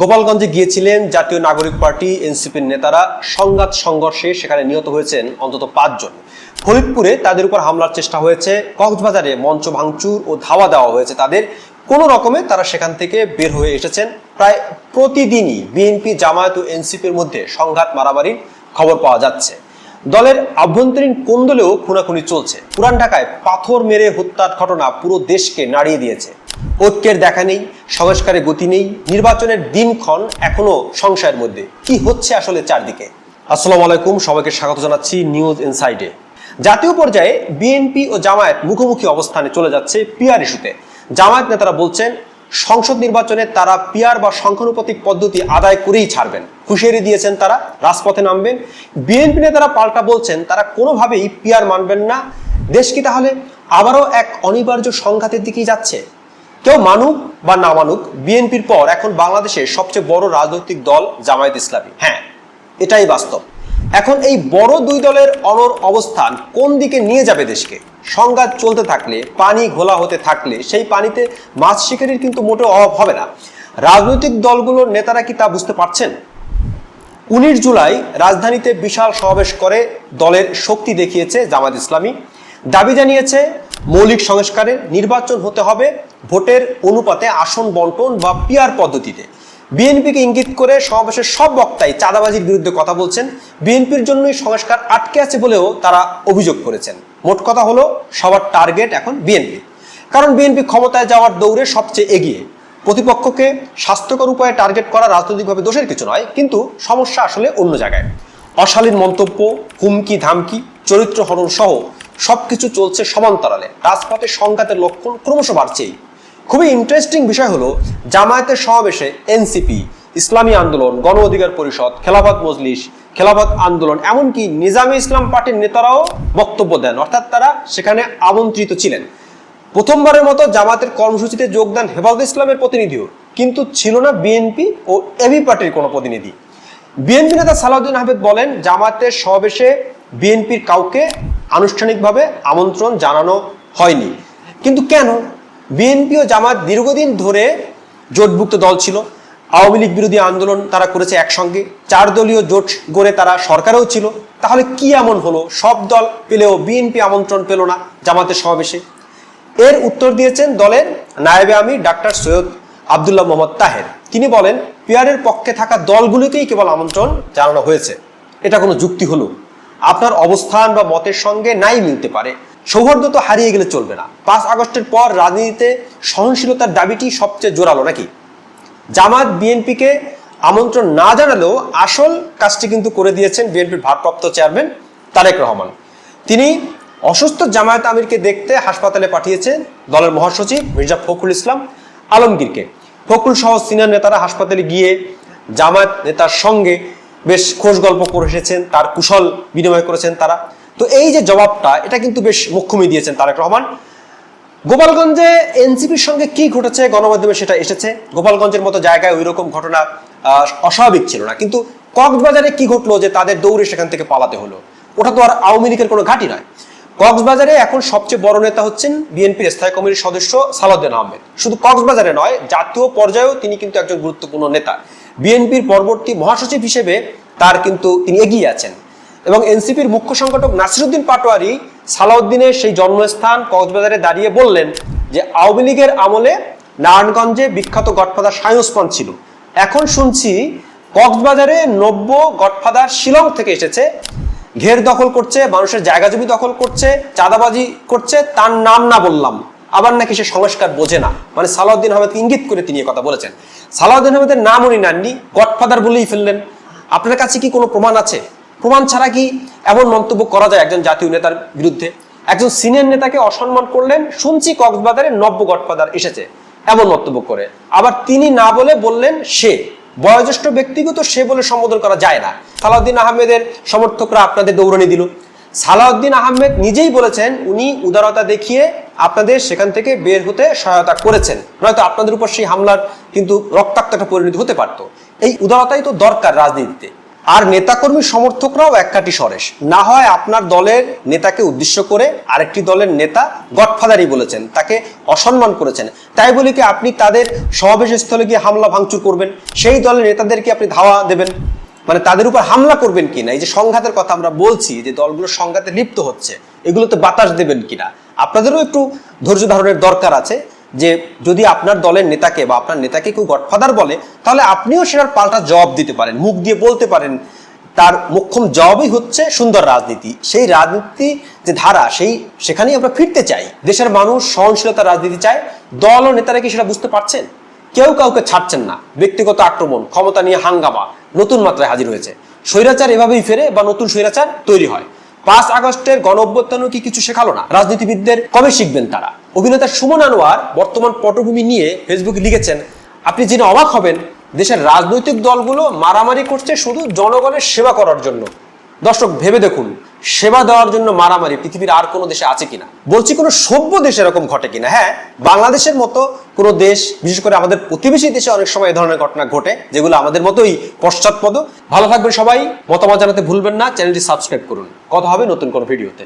গোপালগঞ্জে গিয়েছিলেন জাতীয় নাগরিক পার্টি এনসিপির নেতারা। সংঘাত সংঘর্ষে সেখানে নিহত হয়েছেন অন্তত পাঁচজন। ফরিদপুরে তাদের উপর হামলার চেষ্টা হয়েছে। কক্সবাজারে মঞ্চ ভাঙচুর ও ধাওয়া দেওয়া হয়েছে তাদের। কোনো রকমে তারা সেখান থেকে বের হয়ে এসেছেন। প্রায় প্রতিদিনই বিএনপি, জামায়াত ও এনসিপির মধ্যে সংঘাত মারামারির খবর পাওয়া যাচ্ছে। দলের আভ্যন্তরীণ কোন্দলেও খুনাখুনি চলছে। পুরান ঢাকায় পাথর মেরে হত্যার ঘটনা পুরো দেশকে নাড়িয়ে দিয়েছে। ঐক্যের দেখা নেই, সংস্কারে গতি নেই, নির্বাচনের দিনক্ষণ এখনও সংশয়ের মধ্যে। কি হচ্ছে আসলে চারদিকে? আসসালামু আলাইকুম, সবাইকে স্বাগত জানাচ্ছি নিউজ ইনসাইডে। জাতীয় পর্যায়ে বিএনপি ও জামায়াত মুখোমুখি অবস্থানে চলে যাচ্ছে পিয়ার ইস্যুতে। জামায়াত নেতারা বলছেন, সংসদ নির্বাচনে তারা পিয়ার বা সংখ্যানুপাতিক পদ্ধতি আদায় করেই ছাড়বেন। হুঁশিয়ারি দিয়েছেন তারা, রাজপথে নামবেন। বিএনপি নেতারা পাল্টা বলছেন, তারা কোনোভাবেই পিয়ার মানবেন না। দেশ কি তাহলে আবারও এক অনিবার্য সংঘাতের দিকেই যাচ্ছে? কেউ মানুক বা না মানুক, বিএনপির পর এখন বাংলাদেশের সবচেয়ে বড় রাজনৈতিক দল জামায়াত ইসলামী। হ্যাঁ এটাই বাস্তব। এখন এই বড় দুই দলের অনর অবস্থান কোন দিকে নিয়ে যাবে দেশকে? সংঘাত চলতে থাকলে, পানি ঘোলা হতে থাকলে, সেই পানিতে মাছ শিকারির কিন্তু মোটেও অভাব হবে না। রাজনৈতিক দলগুলোর নেতারা কি তা বুঝতে পারছেন? উনিশ জুলাই রাজধানীতে বিশাল সমাবেশ করে দলের শক্তি দেখিয়েছে জামাত ইসলামী। দাবি জানিয়েছে, মৌলিক সংস্কারে নির্বাচন হতে হবে ভোটের অনুপাতে আসন বন্টন বা পিয়ার পদ্ধতিতে। বিএনপিকে ইঙ্গিত করে সমাবেশের সব বক্তাই চাঁদাবাজির বিরুদ্ধে কথা বলছেন। বিএনপির জন্যই সংস্কার আটকে আছে বলেও তারা অভিযোগ করেছেন। মোট কথা হলো, সবার টার্গেট এখন বিএনপি। কারণ বিএনপি ক্ষমতায় যাওয়ার দৌড়ে সবচেয়ে এগিয়ে। প্রতিপক্ষকে স্বাস্থ্যকর উপায়ে টার্গেট করা রাজনৈতিকভাবে দোষের কিছু নয়, কিন্তু সমস্যা আসলে অন্য জায়গায়। অশালীন মন্তব্য, হুমকি, ধামকি, চরিত্র হরণ সহ সবকিছু চলছে সমান্তরালে রাজপথে সংঘাতের লক্ষণ ক্রমশ বাড়ছেই। খুবই ইন্টারেস্টিং বিষয় হলো, জামায়াতের সমাবেশে এনসিপি ইসলামী আন্দোলন, গণ অধিকার পরিষদ, খেলাফত মজলিস, খেলাফত আন্দোলন, এমনকি নিজামে ইসলাম পার্টির নেতারাও বক্তব্য দেন। অর্থাৎ তারা সেখানে আমন্ত্রিত ছিলেন। প্রথমবারের মতো জামাতের কর্মসূচিতে যোগদান হেফাজত ইসলামের প্রতিনিধিও, কিন্তু ছিল না বিএনপি ও এবি পার্টির কোনো প্রতিনিধি। বিএনপি নেতা সালাউদ্দিন আহমেদ বলেন জামাতের সমাবেশে বিএনপির কাউকে আনুষ্ঠানিকভাবে আমন্ত্রণ জানানো হয়নি। কিন্তু কেন? বিএনপি ও জামাত দীর্ঘদিন ধরে জোটভুক্ত দল ছিল। আওয়ামী লীগ বিরোধী আন্দোলন তারা করেছে একসঙ্গে। চার দলীয় জোট গড়ে তারা সরকারেও ছিল। তাহলে কি এমন হলো? সব দল পেলেও বিএনপি আমন্ত্রণ পেল না জামাতের সমাবেশে। এর উত্তর দিয়েছেন দলের নায়েবে আমির ডাক্তার সৈয়দ আবদুল্লাহ মোহাম্মদ তাহের। তিনি বলেন পিয়ারের পক্ষে থাকা দলগুলোকেই কেবল আমন্ত্রণ জানানো হয়েছে। এটা কোনো যুক্তি হলো? আপনার অবস্থান বা মতের সঙ্গে নাই মিলতে পারে। সৌহার্দ্য তো হারিয়ে গেলে চলবে না। পাঁচ আগস্টের পর রাজনীতিতে সহনশীলতার দাবিটি সবচেয়ে জোরালো, নাকি? জামাত, বিএনপিকে আমন্ত্রণ না জানালেও আসল কাজটি কিন্তু করে দিয়েছেন বিএনপির ভারপ্রাপ্ত চেয়ারম্যান তারেক রহমান। তিনি অসুস্থ জামায়াত আমিরকে দেখতে হাসপাতালে পাঠিয়েছেন দলের মহাসচিব মির্জা ফখরুল ইসলাম আলমগীরকে। ফখরুল সহ সিনিয়র নেতারা হাসপাতালে গিয়ে জামায়াত নেতার সঙ্গে বেশ খোঁজ গল্প করে এসেছেন, তার কুশল বিনিময় করেছেন তারা। তো এই যে জবাবটা, এটা কিন্তু বেশ মুখ্যমী দিয়েছেন তারেক রহমান। গোপালগঞ্জে এনসিপির সঙ্গে কি ঘটেছে, গণমাধ্যমে সেটা এসেছে। গোপালগঞ্জের মতো জায়গায় ওই রকম ঘটনা অস্বাভাবিক ছিল না। কিন্তু কক্সবাজারে কি ঘটলো যে তাদের দৌড়ে সেখান থেকে পালাতে হলো? ওটা তো আর আওয়ামী লীগের কোনো ঘাঁটি নয়। কক্সবাজারে এখন সবচেয়ে বড় নেতা হচ্ছেন বিএনপির স্থায়ী কমিটির সদস্য সালাউদ্দিন আহমেদ। শুধু কক্সবাজারে নয়, জাতীয় পর্যায়েও তিনি কিন্তু একজন গুরুত্বপূর্ণ নেতা। বিএনপির পরবর্তী মহাসচিব হিসেবে তার কিন্তু তিনি এগিয়ে আছেন। এবং এনসিপির মুখ্য সংগঠক নাসিরুদ্দিন পাটোয়ারি সালাউদ্দিনের সেই জন্মস্থান কক্সবাজারে দাঁড়িয়ে বললেন যে, আওয়ামী লীগের আমলে নারায়ণগঞ্জে বিখ্যাত গডফাদার সায়ুস্মান ছিল। এখন শুনছি কক্সবাজারে নব্য গডফাদার শিলং থেকে এসেছে। ঘের দখল করছে, মানুষের জায়গা জমি দখল করছে, চাঁদাবাজি করছে, তার নাম না বললাম। আবার নাকি সে সংস্কার বোঝে না। মানে সালাউদ্দিন আহমেদকে ইঙ্গিত করে তিনি কথা বলেছেন। সালাউদ্দিন আহমেদের নাম উনি নেননি গডফাদার বলেই ফেললেন। আপনার কাছে কি কোনো প্রমাণ আছে? প্রমাণ ছাড়া কি এমন মন্তব্য করা যায় একজন জাতীয় নেতার বিরুদ্ধে? একজন সিনিয়র নেতাকে অসম্মান করলেন, শুনছি কক্সবাজারে নব্য গডফাদার এসেছে, এমন মন্তব্য করে। আবার তিনি না বলে বললেন সে, বয়োজ্যেষ্ঠ ব্যক্তিগত সে বলে সম্বোধন করা যায় না। সালাউদ্দিন আহমেদের সমর্থকরা আপনাদের দৌড়ানি দিল। সালাউদ্দিন আহমেদ নিজেই বলেছেন, উনি উদারতা দেখিয়ে আপনাদের সেখান থেকে বের হতে সহায়তা করেছেন। নয়তো আপনাদের উপর সেই হামলার কিন্তু রক্তাক্ত একটা পরিণতি হতে পারত। এই উদারতাই তো দরকার রাজনীতিতে। আর নেতাকর্মী সমর্থকরাও এককাটি সরেশ। না হয় আপনার দলের নেতাকে উদ্দেশ্য করে আরেকটি দলের নেতা গডফাদারই বলেছেন, তাকে অসম্মান করেছেন। তাই বলে কি, আপনি তাদের সমাবেশ স্থলে গিয়ে হামলা ভাঙচুর করবেন, সেই দলের নেতাদেরকে আপনি ধাওয়া দেবেন। মানে তাদের উপর হামলা করবেন কিনা, এই যে সংঘাতের কথা আমরা বলছি, যে দলগুলো সংঘাতে লিপ্ত হচ্ছে, এগুলোতে বাতাস দেবেন কিনা আপনাদেরও একটু ধৈর্য ধারণের দরকার আছে যে যদি আপনার দলের নেতাকে বা আপনার নেতাকে কেউ গডফাদার বলে, তাহলে আপনিও সেটার পাল্টা জবাব দিতে পারেন, মুখ দিয়ে বলতে পারেন, তার মোক্ষম জবাবই হচ্ছে সুন্দর রাজনীতি। সেই রাজনীতি যে ধারা, সেই সেখানেই আমরা ফিরতে চাই। দেশের মানুষ সহনশীলতা রাজনীতি চায়। দল ও নেতারা কি সেটা বুঝতে পারছেন? কেউ কাউকে ছাড়ছেন না। ব্যক্তিগত আক্রমণ, ক্ষমতা নিয়ে হাঙ্গামা নতুন মাত্রায় হাজির হয়েছে। স্বৈরাচার এভাবেই ফেরে বা নতুন স্বৈরাচার তৈরি হয়। পাঁচ আগস্টের গণ অভ্যুত্থানও কি কিছু শেখালো না? রাজনীতিবিদদের কবে শিখবেন তারা? অভিনেতা সুমন আনোয়ার বর্তমান পটভূমি নিয়ে ফেসবুকে লিখেছেন, আপনি জেনে অবাক হবেন, দেশের রাজনৈতিক দলগুলো মারামারি করছে শুধু জনগণের সেবা করার জন্য। দর্শক, ভেবে দেখুন, সেবা দেওয়ার জন্য মারামারি পৃথিবীর আর কোনো দেশে আছে কিনা? বলছি কোনো সভ্য দেশে এরকম ঘটে কিনা? হ্যাঁ বাংলাদেশের মতো কোনো দেশ, বিশেষ করে আমাদের প্রতিবেশী দেশে অনেক সময় এই ধরনের ঘটনা ঘটে, যেগুলো আমাদের মতোই পশ্চাৎপদ। ভালো থাকবেন সবাই, মতামত জানাতে ভুলবেন না, চ্যানেলটি সাবস্ক্রাইব করুন। কথা হবে নতুন কোনো ভিডিওতে।